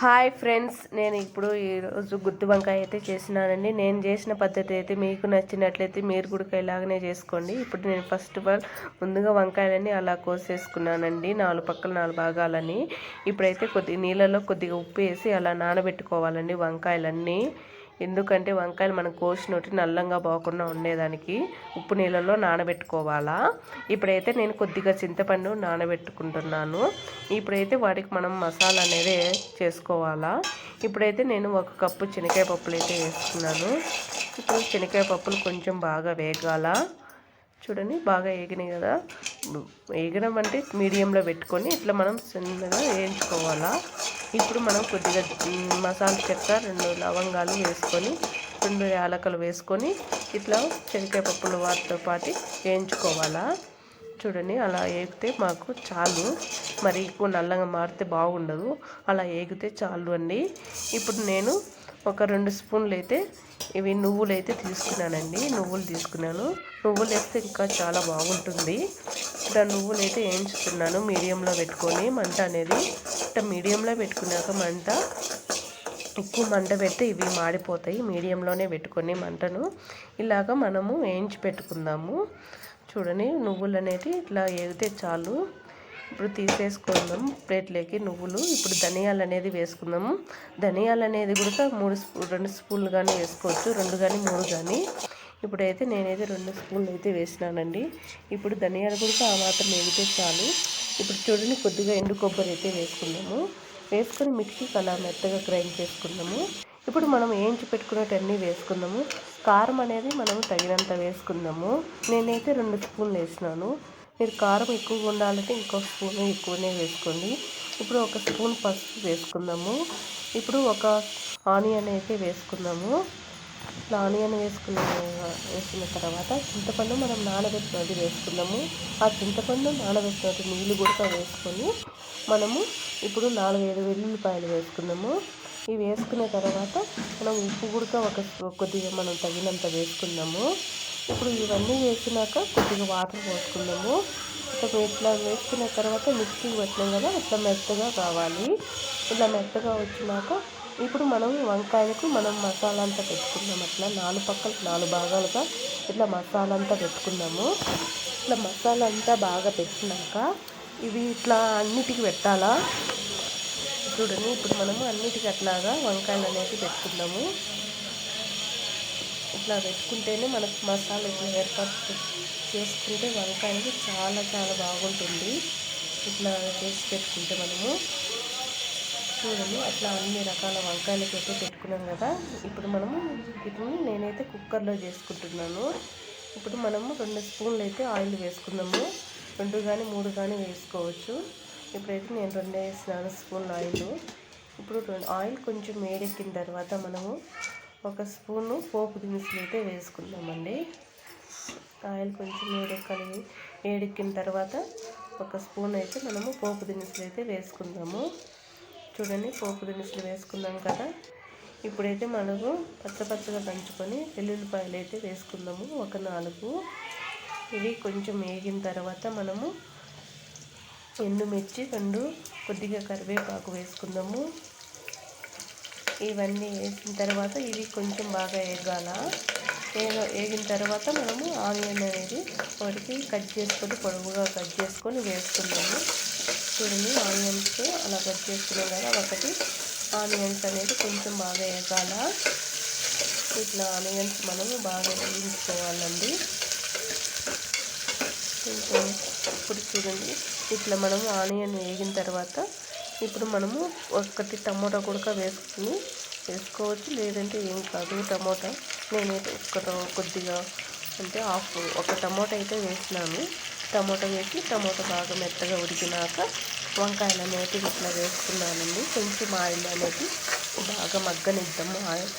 Hi friends నేను ఇప్పుడు ఈరోజు గుత్తి వంకాయ అయితే చేసినానండి. నేను చేసిన పద్ధతి అయితే మీకు నచ్చినట్లయితే మీరు కూడా ఇలాగనే చేసుకోండి. ఇప్పుడు నేను ఫస్ట్ ఆఫ్ ఆల్ ముందుగా వంకాయలని అలా కోసేసుకున్నానండి నాలుగు పక్కల నాలుగు భాగాలని. ఇప్పుడైతే కొద్ది నీళ్ళలో కొద్దిగా ఉప్పు వేసి అలా నానబెట్టుకోవాలండి వంకాయలన్నీ. ఎందుకంటే వంకాయలు మనం కోసినట్టు నల్లంగా పోకుండా ఉండేదానికి ఉప్పు నీళ్ళలో నానబెట్టుకోవాలా. ఇప్పుడైతే నేను కొద్దిగా చింతపండు నానబెట్టుకుంటున్నాను. ఇప్పుడైతే వాటికి మనం మసాలా అనేది చేసుకోవాలా. ఇప్పుడైతే నేను ఒక కప్పు శనగకాయ పప్పులు అయితే వేసుకున్నాను. ఇప్పుడు శనగకాయ పప్పులు కొంచెం బాగా వేగాల. చూడండి బాగా వేగినాయి కదా. వేగడం అంటే మీడియంలో పెట్టుకొని ఇట్లా మనం చిన్నగా వేయించుకోవాలా. ఇప్పుడు మనం కొద్దిగా మసాలా చెక్క రెండు లవంగాలు వేసుకొని రెండు యాలకలు వేసుకొని ఇట్లా శనగకాయ పప్పులు వాటితో పాటు వేయించుకోవాలా? చూడండి అలా వేగితే మాకు చాలు. మరి ఎక్కువ నల్లగా మారితే బాగుండదు. అలా వేగితే చాలు అండి. ఇప్పుడు నేను ఒక రెండు స్పూన్లు అయితే ఇవి నువ్వులు అయితే తీసుకున్నానండి. నువ్వులు తీసుకున్నాను. నువ్వులు వేస్తే ఇంకా చాలా బాగుంటుంది. ఇట్లా నువ్వులు అయితే వేయించుతున్నాను మీడియంలో పెట్టుకొని మంట అనేది ఇట్లా మీడియంలో పెట్టుకున్నాక మంట ఎక్కువ మంట పెడితే ఇవి మాడిపోతాయి. మీడియంలోనే పెట్టుకొని మంటను ఇలాగ మనము వేయించి పెట్టుకుందాము. చూడండి నువ్వులు అనేది ఇట్లా వేగితే చాలు. ఇప్పుడు తీసేసుకుందాం. ప్లేట్లోకి నువ్వులు ఇప్పుడు ధనియాలు అనేది వేసుకుందాము. ధనియాలు అనేది కూడా మూడు స్పూ రెండు స్పూన్లు కానీ వేసుకోవచ్చు. రెండు కానీ మూడు కానీ ఇప్పుడైతే నేనైతే రెండు స్పూన్లు అయితే వేసినానండి. ఇప్పుడు ధనియాలు కూడా ఆ మాత్రం వేగితే చాలు. ఇప్పుడు చూడండి కొద్దిగా ఎండు కొబ్బరి అయితే వేసుకుందాము. వేసుకొని మిక్సీకి అలా మెత్తగా గ్రైండ్ చేసుకుందాము. ఇప్పుడు మనం ఏంచి పెట్టుకునేటన్నీ వేసుకుందాము. కారం అనేది మనం తగినంత వేసుకుందాము. నేనైతే రెండు స్పూన్లు వేసినాను. మీరు కారం ఎక్కువగా ఉండాలంటే ఇంకో స్పూన్ ఎక్కువనే వేసుకోండి. ఇప్పుడు ఒక స్పూన్ పసుపు వేసుకుందాము. ఇప్పుడు ఒక ఆనియన్ అయితే వేసుకుందాము. ఇట్లా ఆనియన్ వేసుకున్న వేసుకున్న తర్వాత చింతపండు మనం నానబెట్టినది వేసుకుందాము. ఆ చింతపండు నానబెట్టినది నీళ్ళు కూడా వేసుకొని మనము ఇప్పుడు నాలుగైదు వెల్లుల్లిపాయలు వేసుకుందాము. ఇవి వేసుకున్న తర్వాత మనం ఉప్పు కూడా ఒక కొద్దిగా మనం తగినంత వేసుకుందాము. ఇప్పుడు ఇవన్నీ వేసినాక కొద్దిగా వాటర్ పోసుకుందాము. ఇట్లా ఇట్లా వేసుకున్న తర్వాత మిక్సీ పెట్టినాం కదా ఇట్లా మెత్తగా కావాలి. ఇట్లా మెత్తగా వచ్చినాక ఇప్పుడు మనం వంకాయలకు మనం మసాలా అంతా పెట్టుకుందాం. అట్లా నాలుగు పక్కల నాలుగు భాగాలుగా ఇట్లా మసాలా అంతా పెట్టుకుందాము. ఇట్లా మసాలా అంతా బాగా పెట్టినాక ఇవి ఇట్లా అన్నిటికి పెట్టాలా? చూడండి ఇప్పుడు మనము అన్నిటికీ అట్లాగా వంకాయలు అనేది పెట్టుకుందాము. ఇట్లా పెట్టుకుంటేనే మనకు మసాలా ఇట్లా ఏర్పాటు చేసుకుంటే వంకాయకి చాలా చాలా బాగుంటుంది. ఇట్లా చేసి పెట్టుకుంటే మనము చూడండి అట్లా అన్ని రకాల వంకాయలకి అయితే పెట్టుకున్నాం కదా. ఇప్పుడు మనము వీటిని నేనైతే కుక్కర్లో చేసుకుంటున్నాను. ఇప్పుడు మనము రెండు స్పూన్లు అయితే ఆయిల్ వేసుకున్నాము రెండు కానీ మూడు కానీ వేసుకోవచ్చు. ఇప్పుడైతే నేను రెండు వేసినాను స్పూన్ ఆయిల్. ఇప్పుడు ఆయిల్ కొంచెం వేడెక్కిన తర్వాత మనము ఒక స్పూను పోపు దినుసులు అయితే వేసుకుందామండి. ఆయిల్ కొంచెం వేడెక్కలి వేడెక్కిన తర్వాత ఒక స్పూన్ అయితే మనము పోపు దినుసులు అయితే వేసుకుందాము. చూడండి పోపు దినుసులు వేసుకున్నాం కదా. ఇప్పుడైతే మనము పచ్చపచ్చగా దంచుకొని వెల్లుల్లిపాయలు అయితే వేసుకుందాము ఒక నాలుగు. ఇవి కొంచెం వేగిన తర్వాత మనము ఎండుమిర్చి రెండు కొద్దిగా కరివేపాకు వేసుకుందాము. ఇవన్నీ వేసిన తర్వాత ఇవి కొంచెం బాగా వేగాల. వేగిన తర్వాత మనము ఆనియన్ అనేది వాటికి కట్ చేసుకొని పొడవుగా కట్ చేసుకొని వేసుకున్నాము చూడండి ఆనియన్స్ అలా కట్ చేసుకున్నాం కదా ఒకటి ఆనియన్స్ అనేది కొంచెం బాగా వేగాల. ఇట్లా ఆనియన్స్ మనము బాగా వేయించుకోవాలండి. కొంచెం ఇప్పుడు చూడండి ఇట్లా మనము ఆనియన్ వేగిన తర్వాత ఇప్పుడు మనము ఒకటి టమోటా కూడా వేసుకుని వేసుకోవచ్చు లేదంటే ఏం కాదు. టమోటా నేనైతే ఒక్క కొద్దిగా అంటే హాఫ్ ఒక టమోటా అయితే వేసినాను. టమోటా వేసి టమోటా బాగా మెత్తగా ఉడికినాక వంకాయలు అనేది ఇట్లా వేసుకున్నానండి. కొంచెం ఆయిల్ అనేది బాగా మగ్గనిద్దాము ఆయిల్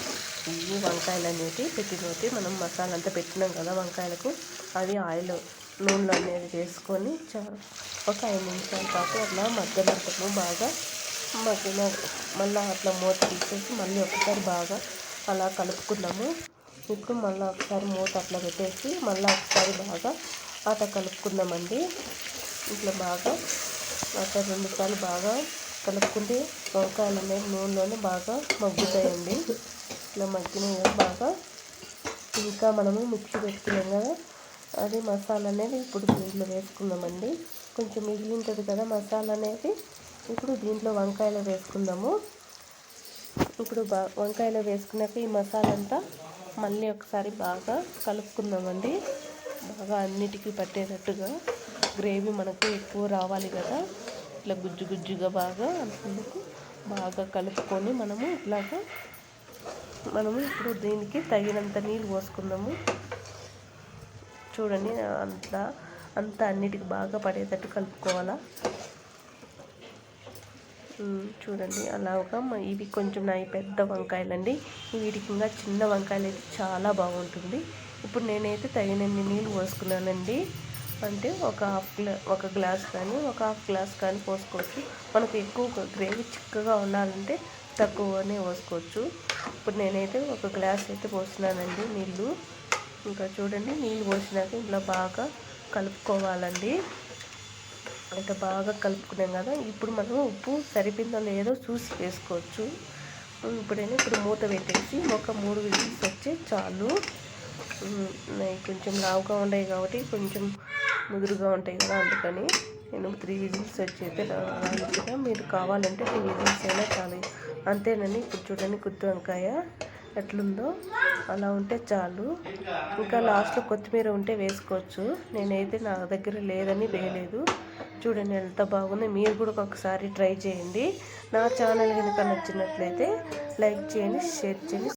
ఈ వంకాయలు అనేది పెట్టినవి మనం మసాలా అంతా పెట్టినాం కదా వంకాయలకు అది ఆయిల్ నూనెలో అనేది వేసుకొని ఒక ఐదు నిమిషాల పాటు అట్లా మగ్గనంతకు బాగా మగ్గిన మళ్ళీ అట్లా మూత తీసేసి మళ్ళీ ఒకసారి బాగా అలా కలుపుకున్నాము. ఇప్పుడు మళ్ళీ ఒకసారి మూత అట్లా పెట్టేసి మళ్ళీ ఒకసారి బాగా అట్లా కలుపుకుందామండి. ఇట్లా బాగా అట్లా రెండుసార్లు బాగా కలుపుకుంటే వంకాయలు అనేవి నూనెలోనే బాగా మగ్గుతాయండి. ఇట్లా మగ్గినాయి బాగా ఇంకా మనము మిక్సీ పెట్టుకున్నాం కదా. అది మసాలా అనేది ఇప్పుడు దీంట్లో వేసుకుందామండి. కొంచెం మిగిలి ఉంటుంది కదా మసాలా అనేది. ఇప్పుడు దీంట్లో వంకాయలు వేసుకుందాము. ఇప్పుడు బా వంకాయలు వేసుకున్నాక ఈ మసాలా అంతా మళ్ళీ ఒకసారి బాగా కలుపుకుందామండి. బాగా అన్నిటికీ పట్టేటట్టుగా గ్రేవీ మనకు ఎక్కువ రావాలి కదా. ఇట్లా గుజ్జు గుజ్జుగా బాగా అందుకు బాగా కలుపుకొని మనము ఇట్లాగా మనము ఇప్పుడు దీనికి తగినంత నీళ్ళు పోసుకుందాము. చూడండి అంతా అంతా అన్నిటికి బాగా పడేటట్టు కలుపుకోవాలా? చూడండి అలా ఒక ఇవి కొంచెం నా పెద్ద వంకాయలండి. వీటికి ఇంకా చిన్న వంకాయలు అయితే చాలా బాగుంటుంది. ఇప్పుడు నేనైతే తగినన్ని నీళ్ళు పోసుకున్నానండి. అంటే ఒక హాఫ్ ఒక గ్లాస్ కానీ ఒక హాఫ్ గ్లాస్ కానీ పోసుకోవచ్చు. మనకు ఎక్కువ గ్రేవీ చిక్కగా ఉండాలంటే తక్కువనే పోసుకోవచ్చు. ఇప్పుడు నేనైతే ఒక గ్లాస్ అయితే పోస్తున్నానండి నీళ్ళు. ఇంకా చూడండి నీళ్ళు పోసినాక ఇలా బాగా కలుపుకోవాలండి. అంటే బాగా కలుపుకున్నాం కదా ఇప్పుడు మనం ఉప్పు సరిపోయిందో లేదో చూసి వేసుకోవచ్చు. ఇప్పుడైనా ఇప్పుడు మూత పెట్టేసి ఒక మూడు విజిల్స్ వచ్చి చాలు. కొంచెం లావుగా ఉన్నాయి కాబట్టి కొంచెం ముదురుగా ఉంటాయి కదా అందుకని నేను త్రీ విజిల్స్ వచ్చేది రాయించిన మీరు కావాలంటే త్రీ విజిల్స్ అయినా చాలు. అంతేనండి ఇప్పుడు చూడండి గుత్తి వంకాయ ఎట్లుందో. అలా ఉంటే చాలు. ఇంకా లాస్ట్లో కొత్తిమీర ఉంటే వేసుకోవచ్చు. నేనైతే నా దగ్గర లేదని వేయలేదు. చూడండి ఎంత బాగుంది. మీరు కూడా ఒకసారి ట్రై చేయండి. నా ఛానల్ కనుక నచ్చినట్లయితే లైక్ చేయండి షేర్ చేయండి